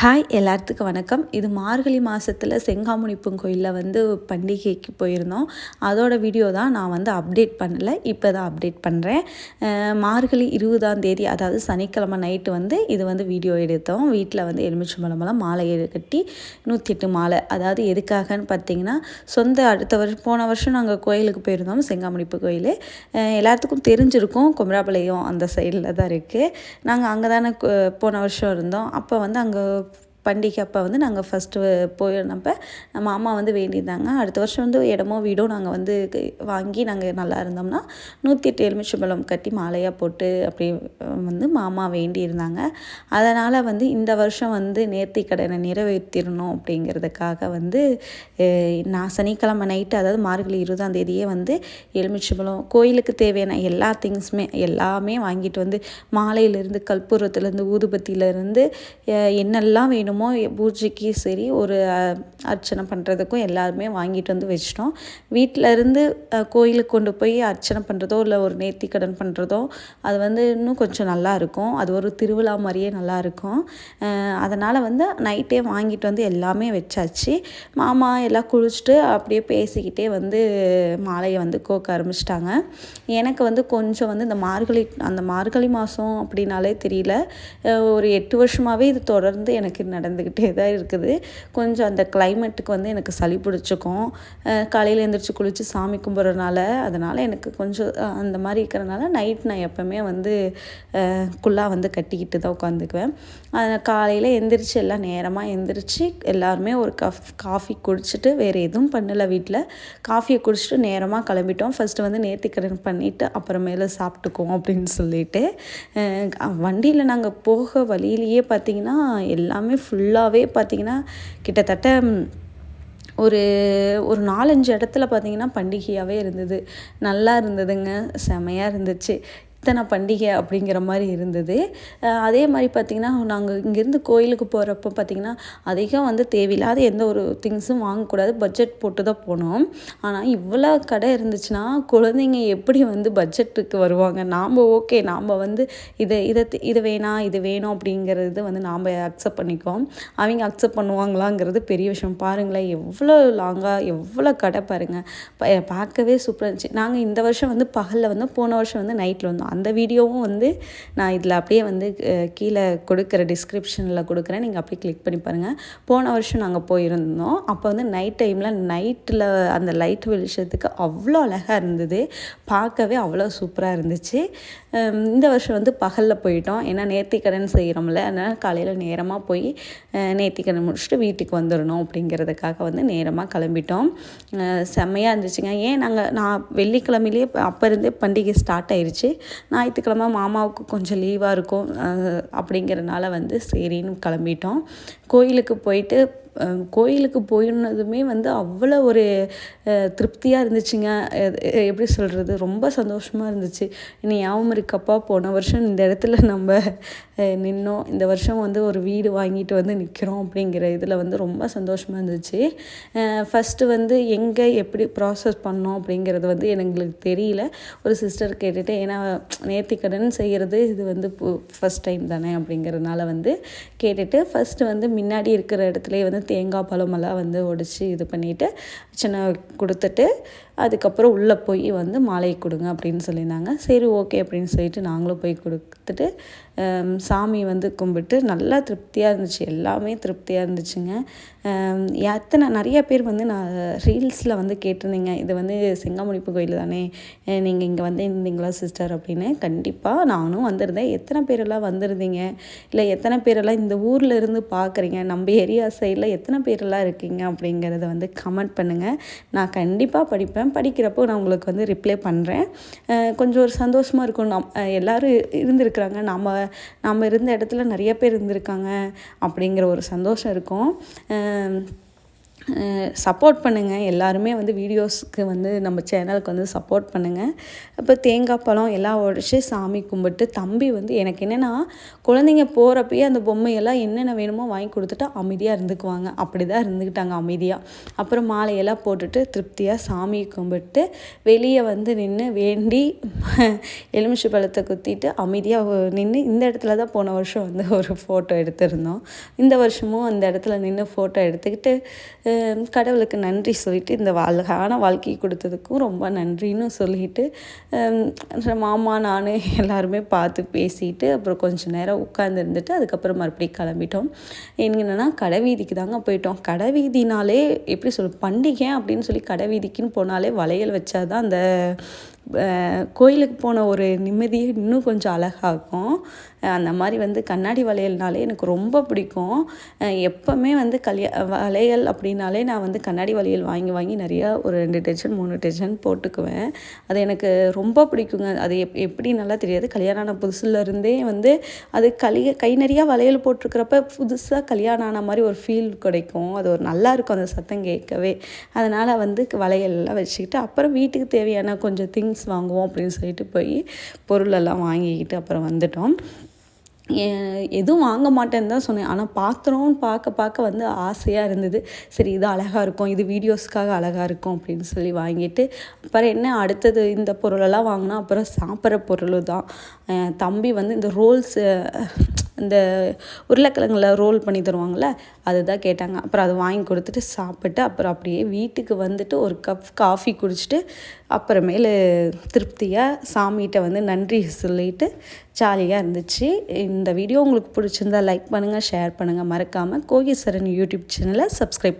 Hi எல்லாத்துக்கும் வணக்கம். இது மார்கழி மாதத்தில் செங்காமுனிப்பன் கோயிலில் வந்து பண்டிகைக்கு போயிருந்தோம். அதோட வீடியோ தான் நான் வந்து அப்டேட் பண்ணலை. இப்போ தான் அப்டேட் பண்ணுறேன் மார்கழி இருபதாம் தேதி அதாவது சனிக்கிழமை நைட்டு வந்து இது வந்து வீடியோ எடுத்தோம். வீட்டில் வந்து எலுமிச்சம்பழமெல்லாம் மாலை கட்டி நூற்றி எட்டு மாலை. அதாவது எதுக்காகன்னு பார்த்தீங்கன்னா சொந்த அடுத்த வருஷம் போன வருஷம் நாங்கள் கோயிலுக்கு போயிருந்தோம் செங்காமுனிப்பு கோயில். எல்லாத்துக்கும் தெரிஞ்சிருக்கும் குமராபாளையம் அந்த சைடில் தான் இருக்குது நாங்கள் அங்கே தானே போன வருஷம் இருந்தோம். அப்போ வந்து அங்கே பண்டிகை அப்போ வந்து நாங்கள் ஃபஸ்ட்டு போயிருந்தப்ப நம்ம மாமா வந்து வேண்டியிருந்தாங்க. அடுத்த வருஷம் வந்து இடமோ வீடோ நாங்கள் வந்து வாங்கி நாங்கள் நல்லா இருந்தோம்னா நூற்றி எட்டு எலுமிச்சம்பழம் கட்டி மாலையாக போட்டு அப்படி வந்து மாமா வேண்டியிருந்தாங்க. அதனால் வந்து இந்த வருஷம் வந்து நேர்த்தி கடனை நிறைவேற்றிடணும் அப்படிங்கிறதுக்காக வந்து நான் சனிக்கிழமை நைட்டு அதாவது மார்கழி இருபதாம் தேதியே வந்து எலுமிச்சம்பழம் கோயிலுக்கு தேவையான எல்லா திங்ஸுமே எல்லாமே வாங்கிட்டு வந்து மாலையிலேருந்து கற்பூரத்துலேருந்து ஊதுபத்தியிலேருந்து என்னெல்லாம் வேணும் என்னமோ பூஜைக்கு சரி ஒரு அர்ச்சனை பண்ணுறதுக்கும் எல்லாருமே வாங்கிட்டு வந்து வச்சிட்டோம். வீட்டில் இருந்து கோயிலுக்கு கொண்டு போய் அர்ச்சனை பண்ணுறதோ இல்லை ஒரு நேர்த்தி கடன் பண்ணுறதோ அது வந்து இன்னும் கொஞ்சம் நல்லா இருக்கும். அது ஒரு திருவிழா மாதிரியே நல்லா இருக்கும். அதனால் வந்து நைட்டே வாங்கிட்டு வந்து எல்லாமே வச்சாச்சு. மாமா எல்லாம் குளிச்சுட்டு அப்படியே பேசிக்கிட்டே வந்து மாலையை வந்து கோக்க ஆரம்பிச்சிட்டாங்க. எனக்கு வந்து கொஞ்சம் வந்து இந்த மார்கழி அந்த மார்கழி மாதம் அப்படின்னாலே தெரியல. ஒரு எட்டு வருஷமாகவே இது தொடர்ந்து எனக்கு நட நடந்துக்கிட்டே தான் இருக்குது. கொஞ்சம் அந்த கிளைமேட்டுக்கு வந்து எனக்கு சளி பிடிச்சிக்கும். காலையில் எழுந்திரிச்சு குளித்து சாமி கும்பிட்றதுனால அதனால் எனக்கு கொஞ்சம் அந்த மாதிரி இருக்கிறனால நைட் நான் எப்போவுமே வந்து குள்ளாக வந்து கட்டிக்கிட்டு தான் உட்காந்துக்குவேன். காலையில் எந்திரிச்சு எல்லாம் நேரமாக எந்திரிச்சு எல்லாருமே ஒரு கஃப் காஃபி குடிச்சிட்டு வேறு எதுவும் பண்ணலை வீட்டில் காஃபியை குடிச்சிட்டு நேரமாக கிளம்பிட்டோம். ஃபஸ்ட்டு வந்து நேர்த்திக்கடன் பண்ணிவிட்டு அப்புறமேல சாப்பிட்டுக்குவோம் அப்படின்னு சொல்லிட்டு வண்டியில் நாங்கள் போக வழியிலேயே பார்த்திங்கன்னா எல்லாமே ஃபுல் ஃபுல்லாகவே பார்த்திங்கன்னா கிட்டத்தட்ட ஒரு ஒரு நாலஞ்சு இடத்துல பார்த்திங்கன்னா பண்டிகையாகவே இருந்தது. நல்லா இருந்ததுங்க. செமையாக இருந்துச்சு. இத்தனை பண்டிகை அப்படிங்கிற மாதிரி இருந்தது. அதே மாதிரி பார்த்திங்கன்னா நாங்கள் இங்கேருந்து கோயிலுக்கு போகிறப்ப பார்த்திங்கன்னா அதிகம் வந்து தேவையில்லாத எந்த ஒரு திங்ஸும் வாங்கக்கூடாது. பட்ஜெட் போட்டு தான் போனோம். ஆனால் இவ்வளோ கடை இருந்துச்சுன்னா குழந்தைங்க எப்படி வந்து பட்ஜெட்டுக்கு வருவாங்க? நாம் ஓகே நாம் வந்து இதை இதை இதை வேணாம் இது வேணும் அப்படிங்கிறது வந்து நாம் அக்செப்ட் பண்ணிக்கோம் அவங்க அக்செப்ட் பண்ணுவாங்களாங்கிறது பெரிய விஷயம். பாருங்களேன் எவ்வளோ லாங்காக எவ்வளோ கடை பாருங்கள் பார்க்கவே சூப்பராக இருந்துச்சு. நாங்கள் இந்த வருஷம் வந்து பகலில் வந்து போன வருஷம் வந்து நைட்டில் வந்தோம். அந்த வீடியோவும் வந்து நான் இதில் அப்படியே வந்து கீழே கொடுக்குற டிஸ்கிரிப்ஷனில் கொடுக்குறேன். நீங்கள் அப்படியே கிளிக் பண்ணி பாருங்கள் போன வருஷம் நாங்கள் போயிருந்தோம். அப்போ வந்து நைட் டைமில் நைட்டில் அந்த லைட் வெளிச்சத்துக்கு அவ்வளோ அழகாக இருந்தது. பார்க்கவே அவ்வளோ சூப்பராக இருந்துச்சு. இந்த வருஷம் வந்து பகலில் போயிட்டோம். ஏன்னா நேர்த்திக்கடன் செய்கிறோம்ல அதனால் காலையில் நேரமாக போய் நேர்த்திக்கடன் முடிச்சுட்டு வீட்டுக்கு வந்துடணும் அப்படிங்கிறதுக்காக வந்து நேரமாக கிளம்பிட்டோம். செம்மையாக இருந்துச்சுங்க. ஏன் நாங்கள் நான் வெள்ளிக்கிழமையிலேயே அப்போ இருந்தே பண்டிகை ஸ்டார்ட் ஆயிடுச்சு ஞாயிற்றுக்கிழமை மாமாவுக்கு கொஞ்சம் லீவாக இருக்கும். அப்படிங்கிறனால வந்து சரின்னு கிளம்பிட்டோம். கோயிலுக்கு போயிட்டு கோயிலுக்கு போயிருந்ததுமே வந்து அவ்வளோ ஒரு திருப்தியாக இருந்துச்சுங்க. எப்படி சொல்கிறது ரொம்ப சந்தோஷமாக இருந்துச்சு. இனி ஞாபகம் இருக்கப்பா போன வருஷம் இந்த இடத்துல நம்ம நின்னோம். இந்த வருஷம் வந்து ஒரு வீடு வாங்கிட்டு வந்து நிற்கிறோம் அப்படிங்கிற இதில் வந்து ரொம்ப சந்தோஷமாக இருந்துச்சு. ஃபஸ்ட்டு வந்து எங்கே எப்படி ப்ராசஸ் பண்ணோம் அப்படிங்கிறது வந்து எங்களுக்கு தெரியல. ஒரு சிஸ்டர் கேட்டுட்டு ஏன்னா நேர்த்திக்கடன் செய்கிறது இது வந்து ஃபஸ்ட் டைம் தானே? அப்படிங்கிறதுனால வந்து கேட்டுட்டு ஃபஸ்ட்டு வந்து முன்னாடி இருக்கிற இடத்துலையே வந்து தேங்காய் பழமெல்லாம் வந்து உடச்சி இது பண்ணிவிட்டு சின்ன கொடுத்துட்டு அதுக்கப்புறம் உள்ளே போய் வந்து மாலையை கொடுங்க அப்படின்னு சொல்லியிருந்தாங்க. சரி ஓகே அப்படின்னு சொல்லிட்டு நாங்களும் போய் கொடுத்துட்டு சாமி வந்து கும்பிட்டு நல்லா திருப்தியாக இருந்துச்சு. எல்லாமே திருப்தியாக இருந்துச்சுங்க. எத்தனை நிறைய பேர் வந்து நான் ரீல்ஸில் வந்து கேட்டிருந்தீங்க. இது வந்து செங்காமுனிப்பு கோயில் தானே நீங்கள் இங்கே வந்து இருந்தீங்களா சிஸ்டர் அப்படின்னு. கண்டிப்பாக நானும் வந்திருந்தேன். எத்தனை பேரெல்லாம் வந்திருந்தீங்க? இல்லை எத்தனை பேரெல்லாம் இந்த ஊரில் இருந்து பார்க்குறீங்க நம்ம ஏரியா சைடில் எத்தனை பேரெல்லாம் இருக்கீங்க அப்படிங்கிறத வந்து கமெண்ட் பண்ணுங்கள் நான் கண்டிப்பாக படிப்பேன். பண்ணுறேன் படிக்கிறப்போ நான் உங்களுக்கு வந்து ரிப்ளை பண்ணுறேன் கொஞ்சம் ஒரு சந்தோஷமாக இருக்கும். நம் எல்லோரும் இருந்திருக்கிறாங்க. நம்ம நம்ம இருந்த இடத்துல நிறைய பேர் இருந்திருக்காங்க அப்படிங்கிற ஒரு சந்தோஷம் இருக்கும். சப்போர்ட் பண்ணுங்கள் எல்லாருமே வந்து வீடியோஸ்க்கு வந்து நம்ம சேனலுக்கு வந்து சப்போர்ட் பண்ணுங்கள் இப்போ தேங்காய் பழம் எல்லாம் உடச்சி சாமி கும்பிட்டு தம்பி வந்து எனக்கு என்னென்னா குழந்தைங்க போகிறப்பயே அந்த பொம்மையெல்லாம் என்னென்ன வேணுமோ வாங்கி கொடுத்துட்டு அமைதியாக இருந்துக்குவாங்க. அப்படி தான் இருந்துக்கிட்டாங்க அமைதியாக அப்புறம் மாலையெல்லாம் போட்டுட்டு திருப்தியாக சாமி கும்பிட்டு வெளியே வந்து நின்று வேண்டி எலுமிச்சை பழத்தை குத்திட்டு அமைதியாக நின்று இந்த இடத்துல தான் போன வருஷம் வந்து ஒரு ஃபோட்டோ எடுத்திருந்தோம். இந்த வருஷமும் அந்த இடத்துல நின்று ஃபோட்டோ எடுத்துக்கிட்டு கடவுளுக்கு நன்றி சொல்லிட்டு இந்த அழகான வாழ்க்கையை கொடுத்ததுக்கும் ரொம்ப நன்றின்னு சொல்லிட்டு மாமா நான் எல்லாருமே பார்த்து பேசிட்டு அப்புறம் கொஞ்சம் நேரம் உட்காந்து இருந்துட்டு அதுக்கப்புறம் மறுபடியும் கிளம்பிட்டோம். என்னென்னா கடை வீதிக்கு தாங்க போயிட்டோம். கடை வீதினாலே எப்படி சொல் பண்டிகை அப்படின்னு சொல்லி கடை வீதிக்குன்னு போனாலே வளையல் வச்சாதான் அந்த கோயிலுக்கு போன ஒரு நிம்மதியே இன்னும் கொஞ்சம் அழகாகும் அந்த மாதிரி வந்து கண்ணாடி வளையல்னாலே எனக்கு ரொம்ப பிடிக்கும். எப்போவுமே வந்து கல்யா வளையல் அப்படின்னாலே நான் வந்து கண்ணாடி வளையல் வாங்கி வாங்கி நிறையா ஒரு ரெண்டு டெஜன் மூணு டெஜன் போட்டுக்குவேன். அது எனக்கு ரொம்ப பிடிக்குங்க. அது எப் எப்படி நல்லா தெரியாது. கல்யாணம் ஆன புதுசுலேருந்தே வந்து அது கலிய கை நிறையா வளையல் போட்டிருக்கிறப்ப புதுசாக கல்யாணம் ஆன மாதிரி ஒரு ஃபீல் கிடைக்கும். அது ஒரு நல்லா இருக்கும். அந்த சத்தம் கேட்கவே. அதனால் வந்து வளையல்லாம் வச்சுக்கிட்டு அப்புறம் வீட்டுக்கு தேவையான கொஞ்சம் திங்ஸ் வாங்குவோம் அப்படின்னு சொல்லிட்டு போய் பொருளெல்லாம் வாங்கிக்கிட்டு அப்புறம் வந்துட்டோம். எதுவும் வாங்க மாட்டேன்னு தான் சொன்னேன். ஆனால் பாத்திரம்னு பார்க்க பார்க்க வந்து ஆசையாக இருந்தது. சரி இது அழகாக இருக்கும் இது வீடியோஸ்க்காக அழகாக இருக்கும் அப்படின்னு சொல்லி வாங்கிட்டு அப்புறம் என்ன அடுத்தது இந்த பொருளெல்லாம் வாங்கினா அப்புறம் சாப்பிட்ற பொருள் தான் தம்பி வந்து இந்த ரோல்ஸு இந்த உருளைக்கிழங்குல ரோல் பண்ணி தருவாங்கள்ல அதுதான் கேட்டாங்க. அப்புறம் அதை வாங்கி கொடுத்துட்டு சாப்பிட்டு அப்புறம் அப்படியே வீட்டுக்கு வந்துட்டு ஒரு கப் காஃபி குடிச்சிட்டு அப்புறமேலு திருப்தியாக சாமிகிட்ட வந்து நன்றி சொல்லிட்டு ஜாலியாக இருந்துச்சு. இந்த வீடியோ உங்களுக்கு பிடிச்சிருந்தா லைக் பண்ணுங்கள் ஷேர் பண்ணுங்கள் மறக்காமல் கோகீஸ்வரன் யூடியூப் சேனலை சப்ஸ்கிரைப்